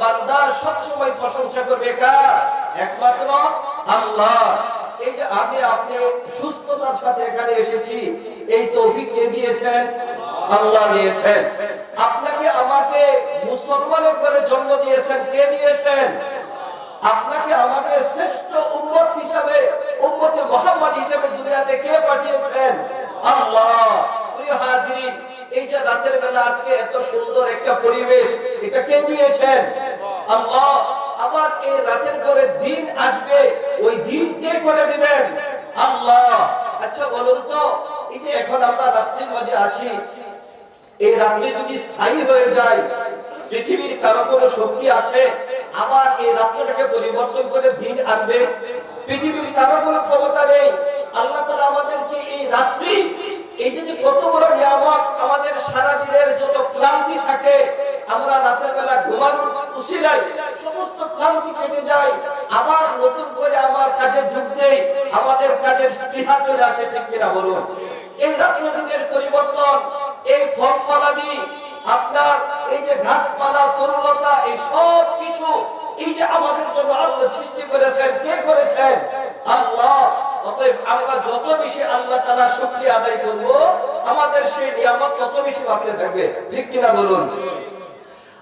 বান্দার সবসময় প্রশংসা করবে কার? একমাত্র আল্লাহ। এই যে আমি আপনি সুস্থতার সাথে এখানে এসেছি, এই তৌফিক কে দিয়েছেন? আল্লাহ দিয়েছেন। আপনাকে আমাকে মুসলমানের করে জন্ম দিয়েছেন, কে দিয়েছেন? আপনাকে আমাকে শ্রেষ্ঠ উম্মত হিসাবে, উম্মতে মোহাম্মদ হিসাবে দুনিয়াতে কে পাঠিয়েছেন? আল্লাহ। প্রিয় হাজিরিন, এই যে রাতের বেলা আজকে এত সুন্দর একটা পরিবেশ, এটা কে দিয়েছেন? আল্লাহ আবার এই রাতের পরে দিন আসবে, ওই দিন কে করে দিবেন? আল্লাহ। আচ্ছা বলুন তো, এই যে এখন আমরা রাত্রির আছি, এই রাত্রি যদি স্থায়ী হয়ে যায়, পৃথিবীর কারও কোনো শক্তি আছে? আবার এই পরিবর্তন করে দিন আনবে? পৃথিবীর কারও কোনো ক্ষমতা নেই? আল্লাহ তালা আমাদেরকে এই রাত্রি, এই যে যে কত বড় নিয়ামত, আমাদের সারা দিনের যত ক্লান্তি থাকে, আমরা রাতের বেলা ঘুমানোর উশিলাই সমস্ত ক্লান্তি কেটে যায়। আবার নতুন করে আমার কাজে যোগ দেই আমাদের কাজের স্পৃহা চলে আসে, ঠিক কিনা বলুন? এই দিনের পরিবর্তন, এই ফল ফলাদি আপনার এই যে গাছপালা তরুলতা এই সব কিছু, এই যে আমাদের জন্য আল্লাহ সৃষ্টি করেছেন, কে করেছেন? আল্লাহ। অতএব আমরা যত বেশি আল্লাহ তালা শক্তি আদায় করব, আমাদের সেই নিয়ামত তত বেশি বাড়তে থাকবে, ঠিক কিনা বলুন?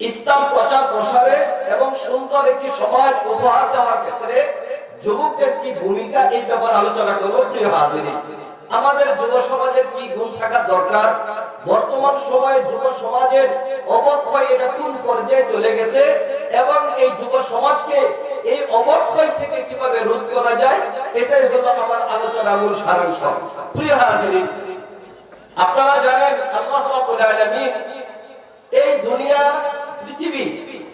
ইসলাম প্রচার প্রসারে এবং সুন্দর একটি সমাজ উপহার দেওয়ার ক্ষেত্রে যুবকদের কি ভূমিকা এই ব্যাপারে আলোচনা করব, প্রিয় হাজিরি আমাদের যুব সমাজের কি গুণ থাকা দরকার? বর্তমান সময়ে যুব সমাজের অবক্ষয় এটা কোন পর্যায়ে চলে গেছে এবং এই যুব সমাজকে এই অবক্ষয় থেকে কীভাবে রোধ করা যায়, এটাই হলো আমার আলোচনা মূল সারাংশ। প্রিয় হাজিরি আপনারা জানেন আল্লাহ এই দুনিয়া পৃথিবী,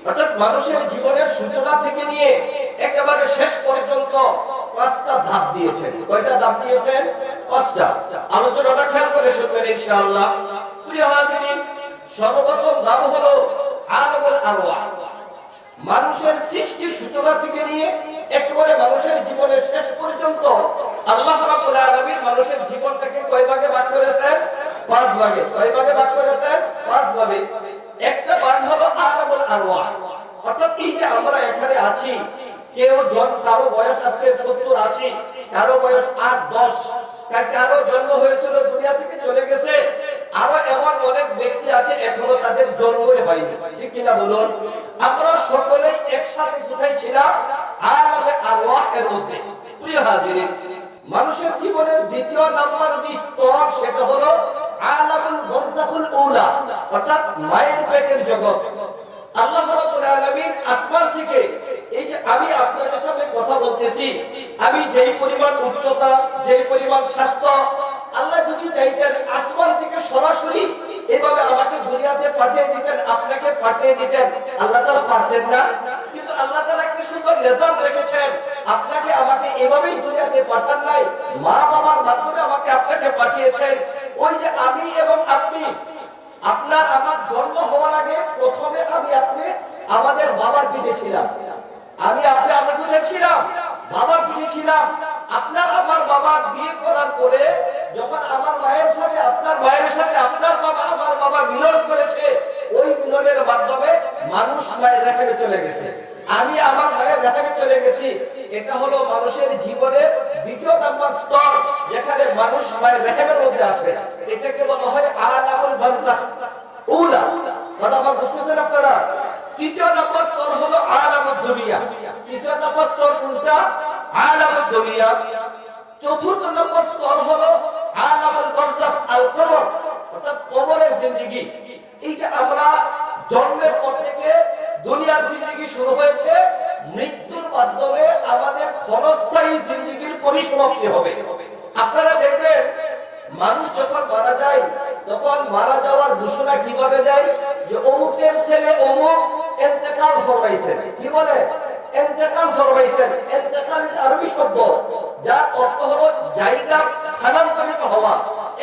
অর্থাৎ মানুষের জীবনের সূচনা থেকে নিয়ে একেবারে শেষ পর্যন্ত পাঁচটা ধাপ দিয়েছেন। কয়টা ধাপ দিয়েছেন? পাঁচটা। আলোচনাটা খেয়াল করে শুনবেন ইনশাআল্লাহ। প্রিয় হাজিরিন, সর্বপ্রথম ধাপ হলো মানুষের সৃষ্টির সূচনা থেকে নিয়ে একেবারে মানুষের জীবনের শেষ পর্যন্ত আল্লাহ রাব্বুল আলামিন মানুষের জীবনটাকে কয় ভাগে ভাগ করেছেন? পাঁচ ভাগে। কয় ভাগে ভাগ করেছেন? পাঁচ ভাগে। একটা ভাগ হলো আলামুল আরওয়াহ অর্থাৎ এই যে আমরা এখানে আছি, কেউ জন, কারও বয়স আজকে সত্তর আশি, কারও বয়স আট, দশ। কারও জন্ম হয়েছিল দুনিয়া থেকে চলে গেছে, আরও এমন অনেক ব্যক্তি আছে এখনও তাদের জন্মই হয়নি। ঠিক কিনা বলুন? আমরা সকলেই একসাথে কোথায় ছিলাম? আর আরওয়াহ এর মধ্যে। প্রিয় হাজিরিন, মানুষের জীবনের দ্বিতীয় নাম্বার যে স্তর সেটা হলো আলামুল বরজাকুল উলা, অর্থাৎ মায়ের পেটের জগৎ। আল্লাহ রাব্বুল আলামিন আসমান থেকে, এই যে আমি আপনাদের সামনে কথা বলতেছি, আমি যেই পরিমাণ উচ্চতা, যেই পরিমাণ স্বাস্থ্য, আল্লাহ যদি চাইতেন আসমান থেকে সরাসরি এভাবে আমাকে দুনিয়াতে পাঠিয়ে দিতেন, আপনাকে পাঠিয়ে দিতেন, আল্লাহ তাআলা পারতেন না। আমাদের বাবার পিঠে ছিলাম আমি আপনি আমার পিঠে ছিলাম। বাবার পিঠে ছিলাম। আপনার আমার বাবা বিয়ে করার পরে যখন আমার মায়ের সাথে, আপনার মায়ের সাথে আপনার বাবা আমার বাবা মিলন করেছে, ওই মিলনের মাধ্যমে মানুষ মায়ের রেখাবে চলে গেছে। আমি আমার মায়ের রেখাবে চলে গেছি। এটা হলো মানুষের জীবনের দ্বিতীয় নাম্বার স্তর, যেখানে মানুষ মায়ের রেখাবের মধ্যে আসে এটাকে বলা হয় আলামুল বারজাখ উলা আমার বুঝতেছেন আপনারা? তৃতীয় নম্বর স্তর হলো দুনিয়া। তৃতীয় স্তর কোনটা? দুনিয়া। চতুর্থ নম্বর স্তর হলো আলামুল বারজাখ আল কবর, অর্থাৎ কবরের জিন্দেগি। এই যে আমরা জন্মের পর থেকে দুনিয়ার জিন্দেগি শুরু হয়েছে, মৃত্যুর মাধ্যমে আমাদের ক্ষণস্থায়ী জিন্দেগির পরিসমাপ্তি হবে। আপনারা দেখবেন, মানুষ যখন মারা যায়, তখন মারা যাওয়ার ঘোষণা কীভাবে দেয়? যে অমুকের ছেলে অমুক এতেকাল ফরমাইছে কি বলে? এন্তেকাল ফরমাইছেন। এন্তেকাল আরবি শব্দ। যার অর্থ হলো জায়গা স্থানান্তরিত হওয়া।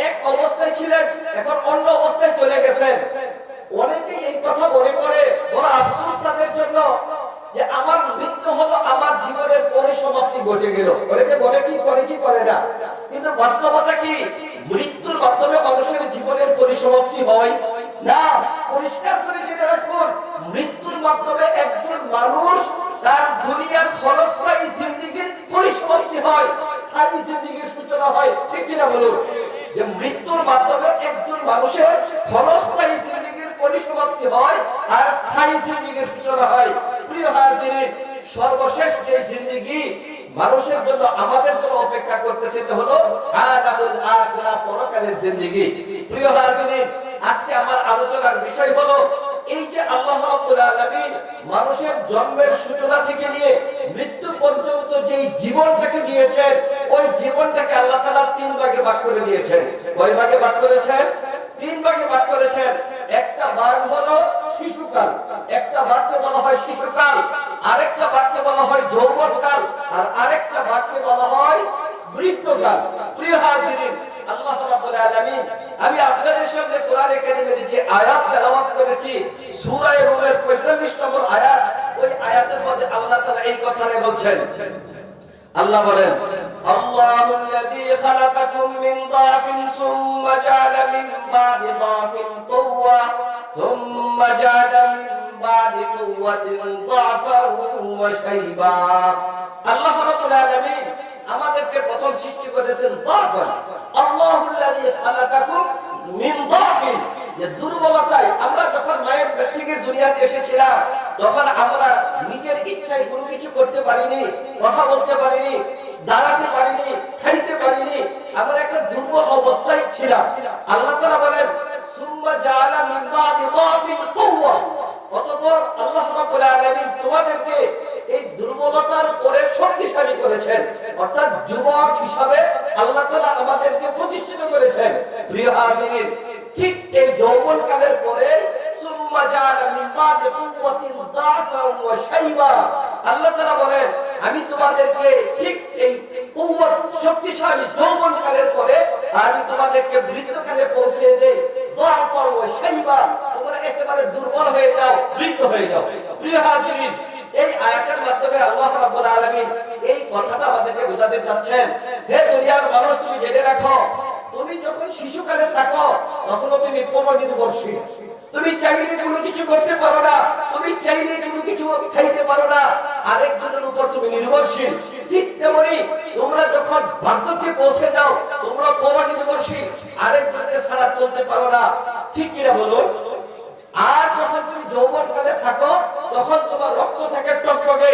এক অবস্থায় ছিলেন, এখন অন্য অবস্থায় চলে গেছেন। অনেকে এই কথা মনে করে আফসোস তাদের জন্য যে আমার মৃত্যু হলো, আমার জীবনের পরিসমাপ্তি ঘটে গেল। অনেকে বলে কি করে কি করে না? কিন্তু বাস্তবতা কি? মৃত্যুর মাধ্যমে মানুষের জীবনের পরিসমাপ্তি হয় না? পরিষ্কার করে জেনে রাখুন, মৃত্যুর মাধ্যমে একজন মানুষ তার দুনিয়ার ক্ষণস্থায়ী জিন্দিগির পরিসমাপ্তি হয়। স্থায়ী জিন্দিগির সূচনা হয়। ঠিক কিনা বলুন? যে মৃত্যুর মাধ্যমে একজন মানুষের জিন্দিগির পরিসমাপ্তি হয়, আর স্থায়ী জিন্দিগির সূচনা হয়। প্রিয় হাজিরিন সর্বশেষ যে জিন্দিগি মানুষের জন্য, আমাদের জন্য অপেক্ষা করতেছে সেটা হলো পরকালের জিন্দেগি। প্রিয় হাজিরিন আজকে আমার আলোচনার বিষয় হলো এই যে আল্লাহ মানুষের জন্মের সূচনা থেকে নিয়ে, মৃত্যু পর্যন্ত যে জীবনটাকে দিয়েছেন, ওই জীবনটাকে আল্লাহ তাআলা তিন ভাগে ভাগ করে দিয়েছেন। কয় ভাগে ভাগ করেছেন? তিন ভাগে ভাগ করেছেন। একটা ভাগ হলো শিশুকাল। একটা ভাগকে বলা হয় শিশুকাল, আরেকটা ভাগকে বলা হয় যৌবনকাল, আর আরেকটা ভাগকে বলা হয় মৃত্যুকাল প্রিয় আল্লাহ আমি আপনাদের সামনে আয়াত তেলাওয়াত করেছি, সূরা রুমের 45 নম্বর আয়াত, ওই আয়াতের মধ্যে এই আল্লাহ বলেন আমাদেরকে প্রথম সৃষ্টি করেছেন যে দুর্বলতায় আমরা যখন মায়ের পেট দুনিয়াতে এসেছিলাম, তখন আমরা নিজের ইচ্ছায় কোনো কিছু করতে পারিনি, কথা বলতে পারিনি, দাঁড়াতে পারিনি খাইতে পারিনি। আমরা একটা দুর্বল অবস্থায় ছিলাম। আল্লাহ তাআলা বলেন আল্লাহ অর্থাৎ যুবক হিসাবে আল্লাহ তাআলা আমাদেরকে প্রতিষ্ঠিত করেছেন। প্রিয় হাজিরিন যৌবন পরে আমি তোমাদেরকে ঠিক এই শক্তিশালী যৌবন কালের পরে আমি তোমাদেরকে মৃত্যুকালে পৌঁছে দেই। তোমরা একেবারে দুর্বল হয়ে যাও মৃত হয়ে যাও। প্রিয় এই আয়াতের মাধ্যমে আল্লাহ রাব্বুল আলামিন এই কথাটা আমাদেরকে বোঝাতে চাচ্ছেন। হে দুনিয়ার মানুষ, তুমি জেনে রাখো শিশুকালে থাকো, তখনও তুমি পরনির্ভরশীল তুমি চাইলে কোনো কিছু করতে পারো না, তুমি চাইলে কোনো কিছু খাইতে পারো না। আরেকজনের উপর তুমি নির্ভরশীল। ঠিক তেমনি তোমরা যখন বার্ধক্যে পৌঁছে যাও তোমরা পরনির্ভরশীল আরেকজনকে ছাড়া চলতে পারো না। ঠিক কিনা বলুন? আর যখন তুমি যৌবন কালে থাকো, তখন তোমার রক্ত থাকে টকটকে,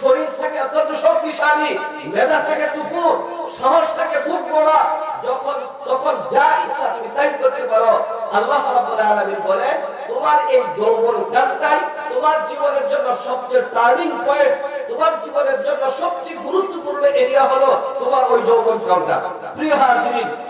শরীর থাকে অত্যন্ত শক্তিশালী মেধা থাকে দুপুর সাহস থাকে বুক পড়া যখন, তখন যা ইচ্ছা তুমি তাই করতে পারো। আল্লাহ রাব্বুল আলামিন বলেন, তোমার এই যৌবন কালটাই তোমার জীবনের জন্য সবচেয়ে টার্নিং পয়েন্ট তোমার জীবনের জন্য সবচেয়ে গুরুত্বপূর্ণ এরিয়া হলো তোমার ওই যৌবন কালটা। প্রিয় হাজিরিন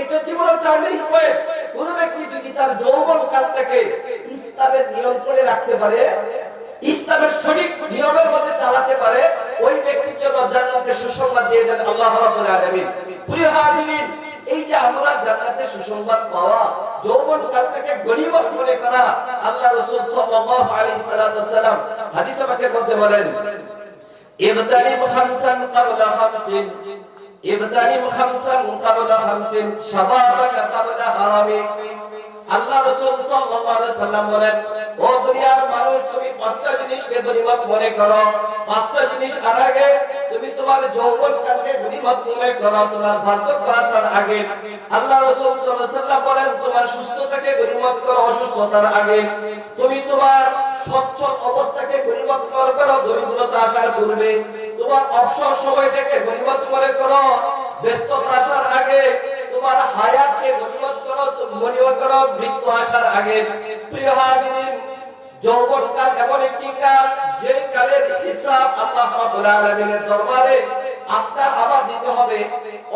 এটা জীবনের টার্নিং পয়েন্ট কোন ব্যক্তি যদি তার যৌবন কালটাকে ইসলামের নিয়ন্ত্রণে রাখতে পারে, ইসলামের সঠিক নিয়মের মধ্যে চালাতে পারে, ওই ব্যক্তির জন্য জান্নাতের সুসংবাদ দিয়ে দেন আল্লাহ রাব্বুল আলামিন। প্রিয় হাজিরিন, এই যে আমরা জান্নাতের সুসংবাদ পাওয়া, যৌবন কালটাকে গনিমত মনে করা, আল্লাহ রাসূল সাল্লাল্লাহু আলাইহি সাল্লাম হাদিসে পাকের মধ্যে বলেন ইবতারিম খামসান ক্বাবলা খামসিন ইবতারিম খামসান ক্বাবলা খামসিন শাবাবাকা ক্বাবলা হারামিক আল্লাহ রাসূল সাল্লাল্লাহু আলাইহি সাল্লাম বলেন, ও দুনিয়ার মানুষ, তুমি পাঁচটা জিনিসকে গনিমত মনে করো। পাঁচটা জিনিস আর আগে তুমি তোমার যৌবন কালকে গনিমত মনে করো, তোমার বার্ধক্য আসার আগে। আল্লাহ রাসূল সাল্লাল্লাহু আলাইহি সাল্লাম বলেন, তোমার সুস্থতাকে গনিমত করো, অসুস্থতার আগে। তুমি তোমার সচ্ছল অবস্থাকে গরিবত করো দরিদ্রতা আসার পূর্বে, তোমার অবসর সময়টাকে গরিবত মনে করো। ব্যস্ততা আসার আগে তোমার হায়াতকে গরিবত করো গরিবত করো, মৃত্যু আসার আগে। প্রিয় হাজিরিন যৌবনকাল এমন একটি কাল, যে কালের হিসাব আল্লাহ রাব্বুল আলামিনের দরবারে আপনার আবার দিতে হবে।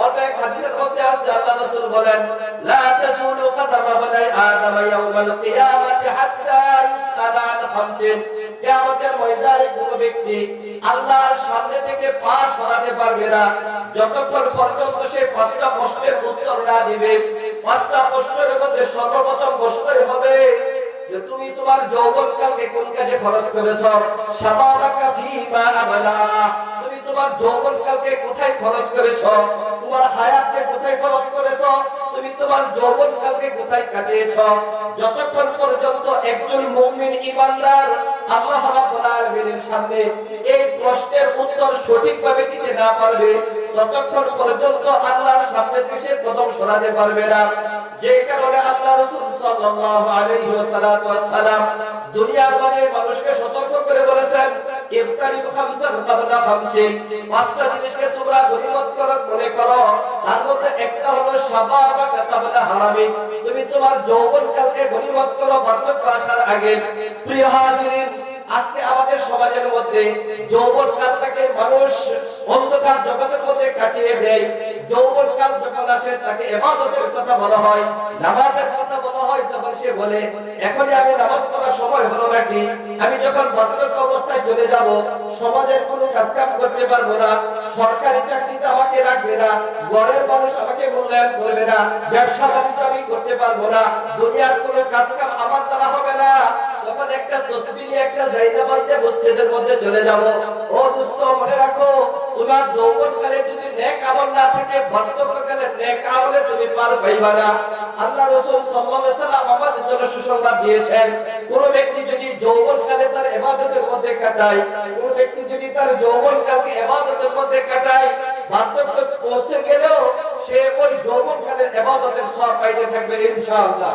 অনেক হাদিসের মধ্যে আছে, আল্লাহ রাসূল বলেন, লা তাজুলু কদমা বনি আদম ইয়াউমাল কিয়ামাতি হাত্তা ইউসআলা আন খামসিন। কিয়ামতের ময়দানে কোন ব্যক্তি আল্লাহর সামনে থেকে পা সরাতে পারবে না। যতক্ষণ পর্যন্ত সে পাঁচটা প্রশ্নের উত্তর না দিবে, পাঁচটা প্রশ্নের মধ্যে সর্বপ্রথম প্রশ্নই হবে যে, তুমি তোমার যৌবনকালকে কোন কাজে খরচ করেছ? শাবাবাকা ফীমা আবলা তুমি তোমার যৌবনকালকে কোথায় খরচ করেছ? তোমার হায়াতকে কোথায় খরচ করেছ? তুমি তোমার যৌবনকালকে কোথায় কাটিয়েছ? যতক্ষণ পর্যন্ত একজন মুমিন ইমানদার আল্লাহ রাব্বুল আলামিনের সামনে এই প্রশ্নের উত্তর সঠিকভাবে দিতে না পারবে, ততক্ষণ পর্যন্ত আল্লাহর সামনে সে কদম সরাতে পারবে না। যে কারণে আল্লাহ রাসূল সাল্লাল্লাহু আলাইহি ওয়াসাল্লাম দুনিয়ার মানে মানুষকে সতর্ক করে বলেছেন ইফতারিব খামসান কাবলা খামসিন পাঁচটা জিনিসকে তোমরা গনিমত করো, মনে করো। তার মধ্যে একটা হলো শাবাবা কাবলা হারামি। তুমি তোমার যৌবনকালকে গনিমত করো বার্ধক্য আসার আগে। প্রিয় হাজিরিন আজকে আমাদের সমাজের মধ্যে যৌবন কালটাকে মানুষ অন্ধকার জগতের মধ্যে কাটিয়ে দেয়। যৌবন কাল যখন আসে, তাকে এবাদতের কথা বলা হয়। নামাজের কথা বলা হয়, তখন সে বলে, এখনই আমি নামাজ পড়ার সময় হলো নাকি? আমি যখন বর্তমান অবস্থায় চলে যাব, সমাজের কোনো কাজ কাম করতে পারব না। সরকারি চাকরিতে আমাকে রাখবে না। গড়ের মানুষ আমাকে মূল্যায়ন করবে না। ব্যবসা বাণিজ্য আমি করতে পারব না। দুনিয়ার কোনো কাজ কাম আমার দ্বারা হবে না। তখন একটা তসবিহ একটা জায়গা বাঁধতে মসজিদের মধ্যে চলে যাব, ও দোস্ত, মনে রাখো, তোমার যৌবনকালে যদি নেক আমল না থাকে বার্ধক্যকালে নেক আমলে তুমি পার পাইবা না। আল্লাহ রাসূল সাল্লাল্লাহু আলাইহি সাল্লাম আমাদের জন্য সুসংবাদ দিয়েছেন, কোন ব্যক্তি যদি যৌবনকালে তার ইবাদতের মধ্যে কাটায়, কোন ব্যক্তি যদি তার যৌবনকালকে ইবাদতের মধ্যে কাটায়, বার্ধক্য পৌঁছে গেলেও সে ওই যৌবনকালের ইবাদতের সওয়াব পাইতে থাকবে ইনশাআল্লাহ।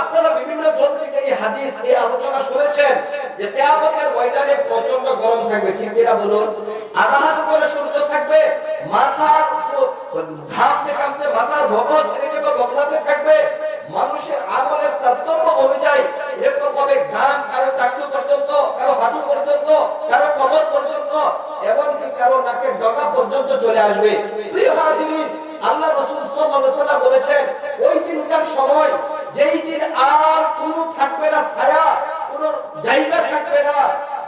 আপনারা বিভিন্ন জন থেকে এই হাদিস, এই আলোচনা শুনেছেন যে তেয়ামতের ময়দানে প্রচণ্ড গরম থাকবে, ঠিক কিনা বলুন? আধা হাত করে সূর্য থাকবে, মাথার ঘামতে কামতে মাথার ভগজ এদিকে বদলাতে থাকবে। মানুষের আমলের তারতম্য অনুযায়ী এরকম ভাবে ঘাম কারও টাকটু পর্যন্ত, কারও হাঁটু পর্যন্ত, কারও কবর পর্যন্ত, এমনকি কারও নাকের ডগা পর্যন্ত চলে আসবে। প্রিয় হাজিরিন, আল্লাহ রাসূল ওয়াসাল্লাম বলেছেন, ওই দিনকার সময় যেই আর কোনো থাকবে না ছায়া, কোনো জায়গা থাকবে না।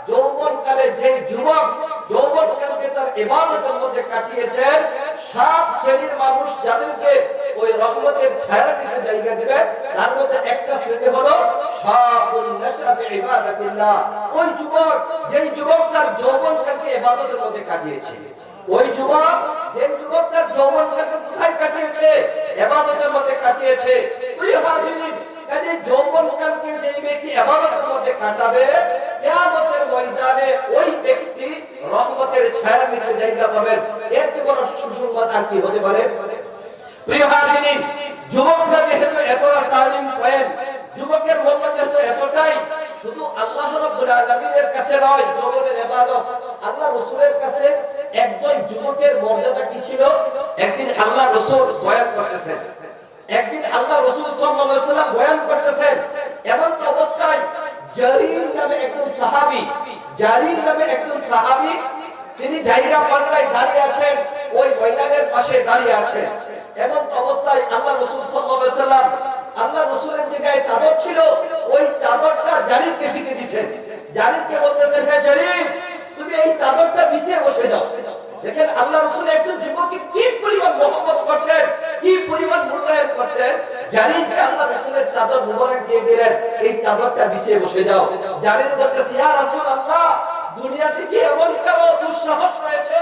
যৌবনকালে যে যুবক যৌবনকালকে তার ইবাদতের মধ্যে কাটিয়েছেন, সাত শ্রেণির মানুষ যাদেরকে ওই রহমতের ছায়ার কিছু জায়গা দিবে, তার মধ্যে একটা শ্রেণি হলো ওই যুবক, যেই যুবক তার যৌবনকালকে ইবাদতের মধ্যে কাটিয়েছে। ওই যুবক, যে যুবক তার যৌবনকালকে কোথায় কাটিয়েছে? ইবাদতের মধ্যে কাটিয়েছে। মধ্যে যুবকরা মূল্য এতটাই, শুধু আল্লাহ রাব্বুল কাছে নয়, যুবকের ইবাদত আল্লাহ রাসূলের কাছে একজন যুবকের মর্যাদা কি ছিল? একদিন আল্লাহ রাসূল বয়ান করতেছেন। একদিন আল্লাহ রাসূল ওয়াসাল্লাম বয়ান করতেছেন। এমন অবস্থায় জারির নামে একজন সাহাবী, জারির নামে একজন সাহাবী, তিনি জায়গা পাল্টায় দাঁড়িয়ে আছেন, ওই ময়দানের পাশে দাঁড়িয়ে আছেন। এমন অবস্থায় আল্লাহ রসুল সাল্লাম আল্লাহ রসুলের যে গায়ে চাদর ছিল, ওই চাদরটা জারিরকে ফিকে দিচ্ছেন জারিরকে বলতেছেন হ্যাঁ জারির তুমি এই চাদরটা বিছিয়ে বসে যাও। দেখেন, আল্লাহ রসুল একজন যুবককে কি পরিমাণ মহব্বত করতেন, কি পরিমাণ মূল্যায়ন করতেন জারিরকে আল্লাহ রসুলের চাদর মুবারক দিয়ে দিলেন, এই চাদরটা বিছিয়ে বসে যাও। জারির বলতেছে ইয়া রাসূল আল্লাহ দুনিয়া থেকে এমন কারও দুঃসাহস রয়েছে?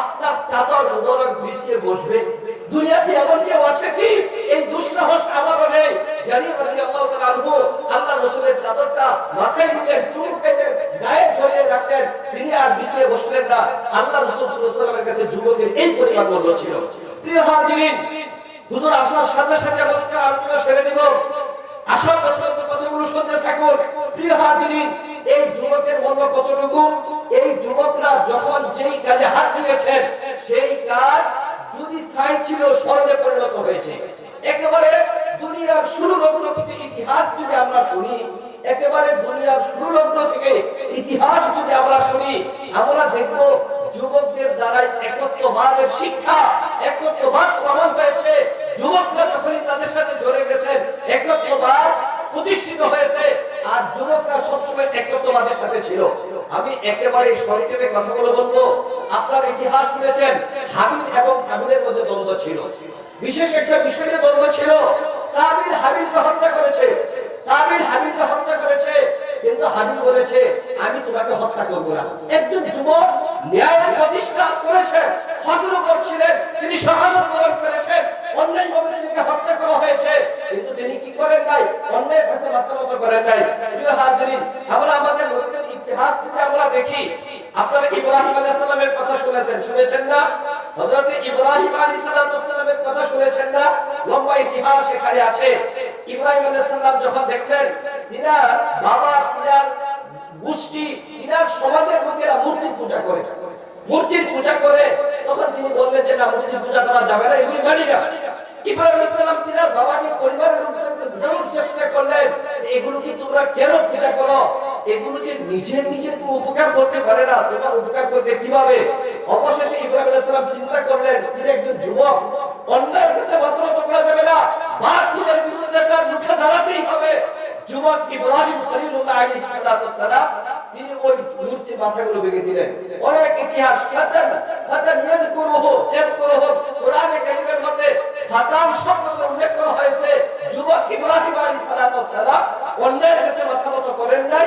আপনার চাদর মোবারক বিছিয়ে বসবে। দুনিয়াতে এমন কেউ আছে কি? এই যুবকের মূল্য কতটুকু? এই যুবকরা যখন যেই কাজে হাত দিয়েছেন, সেই কাজ যদি ছিল স্বর্ণে পরিণত হয়েছে। একেবারে দুনিয়ার শুরু লগ্ন থেকে ইতিহাস যদি আমরা শুনি, একেবারে দুনিয়ার শুরু লগ্ন থেকে ইতিহাস যদি আমরা শুনি, আমরা দেখব যুবকদের দ্বারা একত্রবাদের শিক্ষা একত্রবাদ প্রমাণ হয়েছে। যুবকরা যখনই তাদের সাথে জড়ে গেছেন একত্রবাদ প্রতিষ্ঠিত হয়েছে। আর যুবকরা সবসময় একত্রবাদের সাথে ছিল। আমি একেবারে সংক্ষেপে কথাগুলো বলব। আপনার ইতিহাস শুনেছেন হাবিল এবং কাবিলের মধ্যে দ্বন্দ্ব ছিল। বিশেষ একটা বিষয় দ্বন্দ্ব ছিল। কাবিল হাবিলকে হত্যা করেছে। কাবিল হাবিলকে হত্যা করেছে। কিন্তু হাবিল বলেছে, আমি তোমাকে হত্যা করব না। একজন যুবক ন্যায় প্রতিষ্ঠা করেছেন হজর করছিলেন তিনি শাহাদত বরণ করেছেন। অন্যায় ভাবে তিনিকে হত্যা করা হয়েছে, কিন্তু তিনি কি করেন নাই? অন্যায়ের কাছে মাথা করেন নাই। প্রিয় হাজিরিন, আমরা আমাদের নবীদের ইতিহাস থেকে আমরা দেখি। আপনারা ইব্রাহিম আলাইহিস সালামের কথা শুনেছেন শুনেছেন না? হযরত ইব্রাহিম আলাইহিস সালামের কথা শুনেছেন না? লম্বা ইতিহাস এখানে আছে। ইব্রাহিম আলাইহিস সালাম যখন দেখলেন তিনার বাবা তিনার গোষ্ঠী তিনার সমাজের লোকেরা মূর্তির পূজা করে। মূর্তির পূজা করে, তখন তিনি বললেন যে, না, মূর্তির পূজা করা যাবে না, এগুলি মানি না। ইব্রাহিম আলাইহিস সালাম তিনার বাবাকে পরিবারের লোকেদেরকে চেষ্টা করলেন এগুলো কি তোমরা কেন পূজা করো? এগুলো যে নিজে নিজে তো উপকার করতে পারে না তোমার উপকার করবে কীভাবে? অবশেষে ইব্রাহিম আলাইহিস চিন্তা করলেন তিনি একজন যুবক অন্যায়ের কাছে নত করা যাবে না বাতিলের বিরুদ্ধে তার মুখে দাঁড়াতেই হবে। যুবক ইব্রাহিম খলিলুল্লাহ আলাইহিস সালাম, তিনি ওই মূর্তির মাথাগুলো ভেঙে দিলেন। অনেক ইতিহাস, ফাতান ফাতান ইয়াদকুরুহু ইয়াদকুরুহু, কোরআনে কারীমের মধ্যে ফাতান শব্দটা উল্লেখ করা হয়েছে। যুবক ইব্রাহিম আলাইহিস সালাম অন্যের কাছে মাথা নত করেন নাই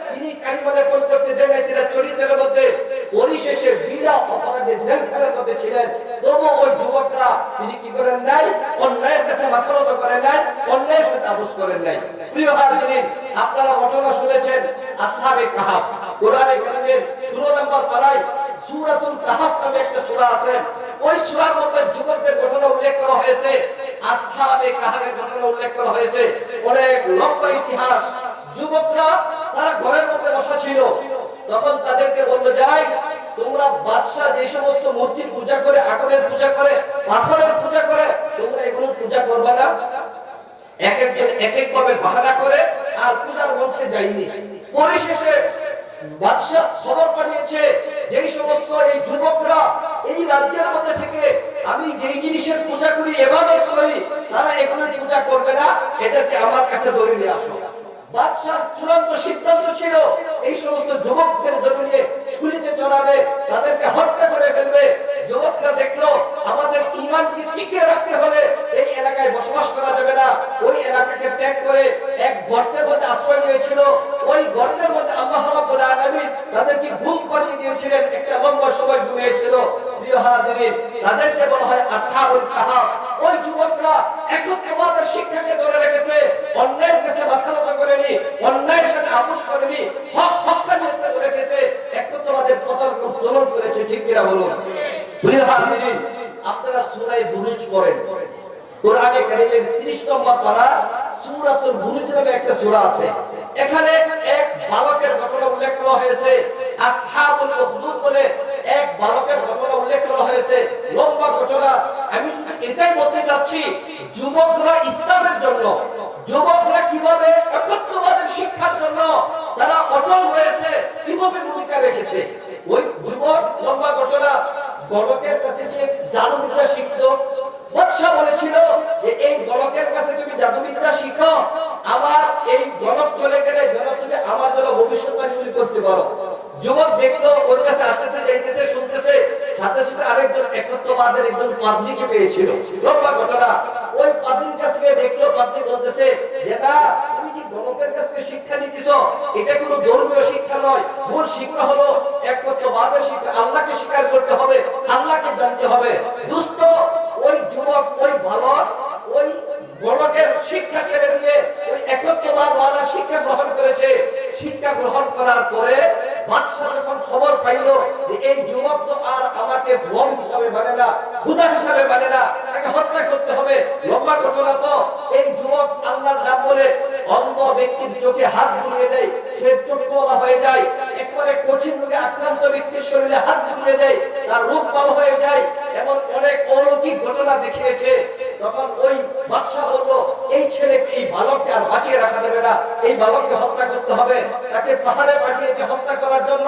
তিনি কালিমাদের কোন করতে দেন নাই চরিত্রের মধ্যে পরিশেষে বিনা অপরাধে জেলখানার মধ্যে ছিলেন, তবু ওই যুবকরা তিনি কি করেন নাই? অন্যায়ের কাছে মাথা করেন নাই, অন্যায়ের সাথে আপোষ করেন নাই। প্রিয় হাজিরিন, আপনারা ঘটনা শুনেছেন, আসহাবে কাহাফ কোরআনে কারিমের 16 নম্বর পারায় সূরাতুল কাহাফ নামে একটা সূরা আছে। ওই সূরার মধ্যে যুবকদের ঘটনা উল্লেখ করা হয়েছে, আসহাবে কাহাফের ঘটনা উল্লেখ করা হয়েছে। অনেক লম্বা ইতিহাস। যুবকরা তারা ঘরের মধ্যে বসা ছিল। তখন তাদেরকে বলল, যাই, তোমরা বাদশাহ যে সমস্ত মূর্তির পূজা করে, আগুনের পূজা করে, পাথরের পূজা করে, তোমরা এগুলো পূজা করবে না? এক একজন এক এক ভাবে বাহানা করে, আর পূজার মঞ্চে যায়নি। পরিশেষে আমি যেই জিনিসের পূজা করি, এবাদত করি, তারা এগুলোর পূজা করবে না। এদেরকে আমার কাছে ধরে নিয়ে আসো। বাদশার চূড়ান্ত সিদ্ধান্ত ছিল এই সমস্ত যুবকদের ধরিয়ে শুনিতে চড়াবে তাদেরকে হত্যা করে ফেলবে যুবকরা দেখল আমাদের ইমানকে টিকিয়ে রাখতে হলে এই এলাকায় বসবাস করা যাবে না ওই এলাকাকে ত্যাগ করে এক গর্তের মধ্যে আশ্রয় নিয়েছিল ওই গর্তের মধ্যে আল্লাহ রাব্বুল আলামিন তাদেরকে ঘুম পাড়িয়ে দিয়েছিলেন একটা লম্বা সময় ঘুমিয়েছিল প্রিয় হাজিরিন তাদেরকে বলা হয় আসহাবুল কাহাফ ওই যুবকরা একত্রবাদের শিক্ষাকে ধরে রেখেছে অন্যায়ের কাছে মাথা নত করেনি অন্যায়ের সাথে আপোষ করেনি হক হক্কানিয়ত করে রেখেছে একত্রবাদের পতাকা উত্তোলন করেছে ঠিক কিনা বলুন প্রিয় হাজিরিন আপনারা সূরা বুরুজ পড়েন কোরআনে কারীমের 30 নম্বর পারা সূরাতুল বুরুজ নামে একটা সূরা আছে। এখানে এক বালকের ঘটনা উল্লেখ করা হয়েছে। আসহাবুল উখদুদ বলে এক বালকের ঘটনা উল্লেখ করা হয়েছে। লম্বা ঘটনা। আমি এটাই বলতে চাচ্ছি, যুবকরা ইসলামের জন্য, যুবকরা কীভাবে একত্রবাদের শিক্ষার জন্য তারা অটল রয়েছে কীভাবে ভূমিকা রেখেছে? ওই যুবক, লম্বা ঘটনা গণকের কাছে যে জাদুবিদ্যা শিখতো। বাদশা বলেছিল যে, এই গণকের কাছে তুমি জাদুবিদ্যা শিখো। আমার এই গণক চলে গেলে যেন তুমি আমার জন্য ভবিষ্যৎবাণী করতে পারো। যুবক দেখল, ওর কাছে আসতেছে যাইতেছে, শুনতেছে, সাথে সাথে আরেকজন একত্রবাদের একজন পাবলিকে পেয়েছিল। লম্বা ঘটনা। ওই পাবলিক কাছ থেকে দেখল পাবলিক বলতেছে যে তুমি যে গণকের কাছ থেকে শিক্ষা নিতেছ, এটা কোনো ধর্মীয় শিক্ষা নয়। মূল শিক্ষা হলো একত্রবাদের শিক্ষা। আল্লাহকে স্বীকার করতে হবে, আল্লাহকে জানতে হবে। দুস্থ ওই যুবক, ওই বালক, ওই গণকের শিক্ষা ছেড়ে দিয়ে ওই একত্রবাদ ওয়ালা শিক্ষা গ্রহণ করেছে। শিক্ষা গ্রহণ করার পরে মানে না ক্ষুদা হিসাবে মানে করতে হবে এই বলে অন্ধ ব্যক্তির চোখে হাত বুলিয়ে দেয়, সে চক্ষুওয়ালা হয়ে যায়। একবারে কঠিন রোগে আক্রান্ত ব্যক্তির শরীরে হাত বুলিয়ে দেয়, তার রূপ ভালো হয়ে যায়, এমন অনেক অলৌকিক ঘটনা দেখিয়েছে। তখন ওই বাদশাহ বলল, এই ছেলেকে এই বালককে আর বাঁচিয়ে রাখা যাবে না। এই বালককে হত্যা করতে হবে। তাকে পাহাড়ে পাঠিয়েছে হত্যা করার জন্য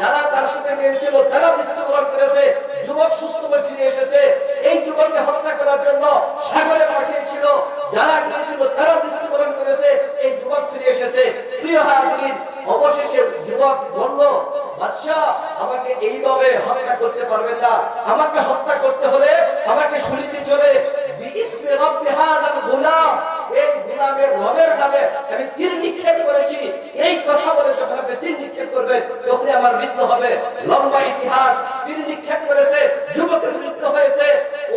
যারা তার সাথে গিয়েছিল তারা মৃত্যুবরণ করেছে। যুবক সুস্থ হয়ে ফিরে এসেছে। এই যুবককে হত্যা করার জন্য সাগরে পাঠিয়েছিল। যারা গিয়েছিল তারা মৃত্যুবরণ করেছে। এই যুবক ফিরে এসেছে। প্রিয় হাজিরিন অবশেষে যুবক বলল বাদশাহ আমাকে এইভাবে হত্যা করতে পারবেন না। আমাকে হত্যা করতে হলে আমাকে শুনিতে চলে বিইসমি রব্বি হাদাল গুলাম এই গুলামের রবের নামে আমি তীর নিক্ষেপ করেছি এই কথা বলে যখন আপনি তীর নিক্ষেপ করবেন তখন আমার মৃত্যু হবে লম্বা ইতিহাস তীর নিক্ষেপ করেছে যুবকের মৃত্যু হয়েছে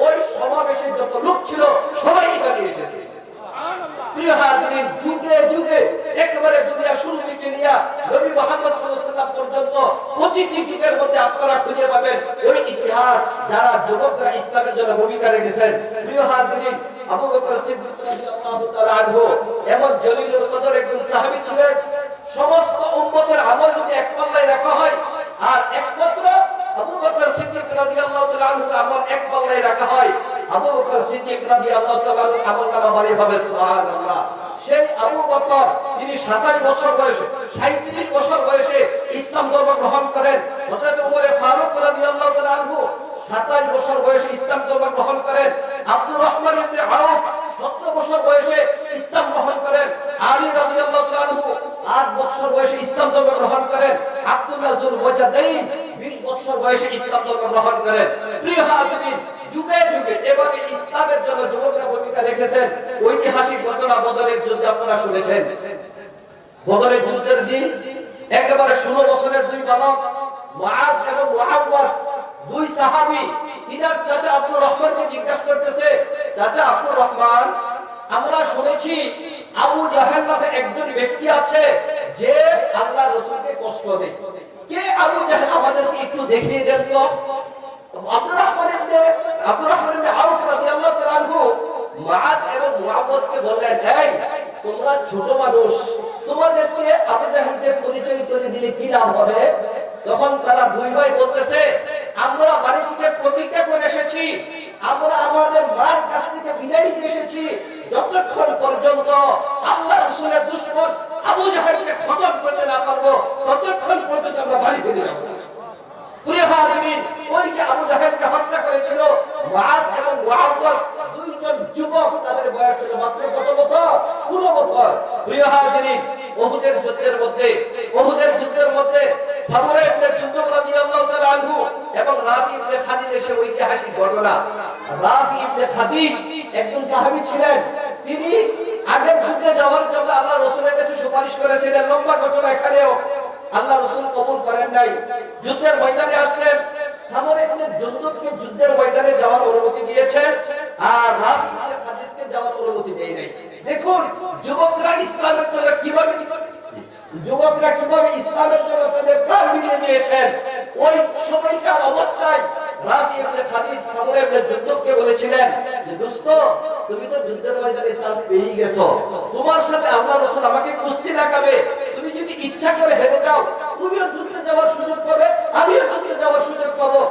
ওই সমাবেশে যত লোক ছিল সবাই পালিয়ে এসেছে প্রিয় হাজিরিন যুগে যুগে একেবারে দুনিয়া শুরু থেকে নিয়ে নবী মুহাম্মদ সাল্লাল্লাহু আলাইহি ওয়াসাল্লাম পর্যন্ত প্রতিটি যুগের মধ্যে আপনারা খুঁজে পাবেন ওই ইতিহাস যারা যুবকরা ইসলামের জন্য ভূমিকা রেখেছেন প্রিয় হাজিরিন, আবু বকর সিদ্দিক রাদিয়াল্লাহু তাআলা আনহু, এমন জলিলুল কদর একজন সাহাবী ছিলেন। সমস্ত উম্মতের আমল যদি এক পাল্লায় রাখা হয়, আর একমাত্র আবু বকর সিদ্দিক রাদিয়াল্লাহু তাআলা আমল এক পাল্লায় রাখা হয়, আবু বকর সিদ্দিক রাদিয়াল্লাহু তাআলা সুবহানাল্লাহ। সেই আবু বকর তিনি 27 বছর বয়সে 37 বছর বয়সে ইসলাম ধর্ম গ্রহণ করেন, হযরত ওমর ফারুক রাদিয়াল্লাহু আনহু 27 বছর বয়সে ইসলাম ধর্ম গ্রহণ করেন। আব্দুর রহমান ইবনে আউফ 17 বছর বয়সে ইসলাম গ্রহণ করেন। আলী রাদিয়াল্লাহু তাআলা 8 বছর বয়সে ইসলাম ধর্ম গ্রহণ করেন। আব্দুল্লাহ জুল ওয়াজাদাইন 20 বছর বয়সে ইসলাম ধর্ম গ্রহণ করেন। প্রিয় হাজিরিন, যুগে যুগে এভাবে ইসলামের জন্য যুবকরা ভূমিকা রেখেছেন। ঐতিহাসিক ঘটনা বদলের যুদ্ধে আপনারা শুনেছেন। বদলের যুদ্ধের দিন, একেবারে ষোলো বছরের দুই বালক মুআজ এবং মুআওয়াজ দুই সাহাবী, তিনার চাচা আব্দুর রহমানকে জিজ্ঞাসা করতেছে, চাচা আব্দুর রহমান, আমরা শুনেছি আবু জাহেল নামে একজন ব্যক্তি আছে যে আল্লাহ রসুলকে কষ্ট দেয়। কে আবু জাহেল? আমাদেরকে একটু দেখিয়ে দেন তো। আব্দুর রহমান ইবনে, আব্দুর রহমান ইবনে আউফ রাদিয়াল্লাহু তাআলা আনহু মুআজ এবং মুআওয়াজকে বললেন, এই, তোমরা ছোট মানুষ, তোমাদেরকে আবু জাহেলকে পরিচয় করে দিলে কি লাভ হবে? তখন তারা দুই ভাই বলতেছে আমরা বাড়ি থেকে প্রতিজ্ঞা করে এসেছি। আমরা আমাদের মার কাছ থেকে বিদায় নিয়ে এসেছি। যতক্ষণ পর্যন্ত আল্লাহ রসুলের দুশ্মন আবু জাহাজকে খতম করতে না পারব, ততক্ষণ পর্যন্ত আমরা বাড়ি ফিরে যাব। ওই যে আবু জাহেদকে হত্যা করেছিল এবং যুবক, তাদের বয়স ছিল মাত্র কত বছর? 16 বছর। প্রিয় হাজিরিন ওহুদের যুদ্ধের মধ্যে, ওহুদের যুদ্ধের মধ্যে সামরা তিনি আগের যাওয়ার জন্য কাছে সুপারিশ করেছিলেন, লম্বা ঘটনা আল্লাহ নাই। যুদ্ধের ময়দানে ইবনে জুনদুবকে যুদ্ধের ময়দানে যাওয়ার অনুমতি দিয়েছেন। আর দেখুন, যুবকরা ইসলামের জন্য কীভাবে যুবকরা কীভাবে ইসলামের জন্য তাদের প্রাণ মিলিয়ে দিয়েছেন? ওই অবস্থায় বলেছিলেন তুমি তো তোমার সাথে রসুল আমাকে কুস্তি লাগাবে। তুমি যদি ইচ্ছা করে হেরে যাও, তুমিও যাওয়ার সুযোগ পাবে আমিও যুদ্ধে যাওয়ার সুযোগ পাবো।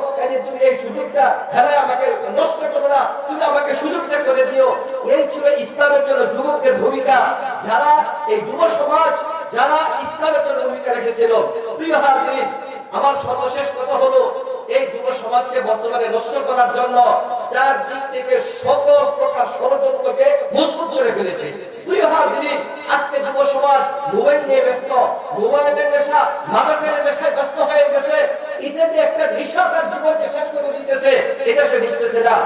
তুমি এই সুযোগটা হেরায় আমাকে নষ্ট করো না, তুমি আমাকে সুযোগটা করে দিও। এই ছিল ইসলামের জন্য যুবকের ভূমিকা। যারা এই যুব সমাজ, যারা ইসলামের জন্য ভূমিকা রেখেছিল, প্রিয় হাজিরিন, আমার সর্বশেষ কথা হলো, এই যুব সমাজকে বর্তমানে নষ্ট করার জন্য চার দিক থেকে সকল প্রকার ষড়যন্ত্রকে মজবুত করে ফেলেছে। আজকে মোবাইল নিয়ে ব্যস্ত। ব্যস্ত হয়ে গেছে। এটা যে একটা নেশা তার শেষ করে দিতেছে। এটা সে বুঝতেছে না।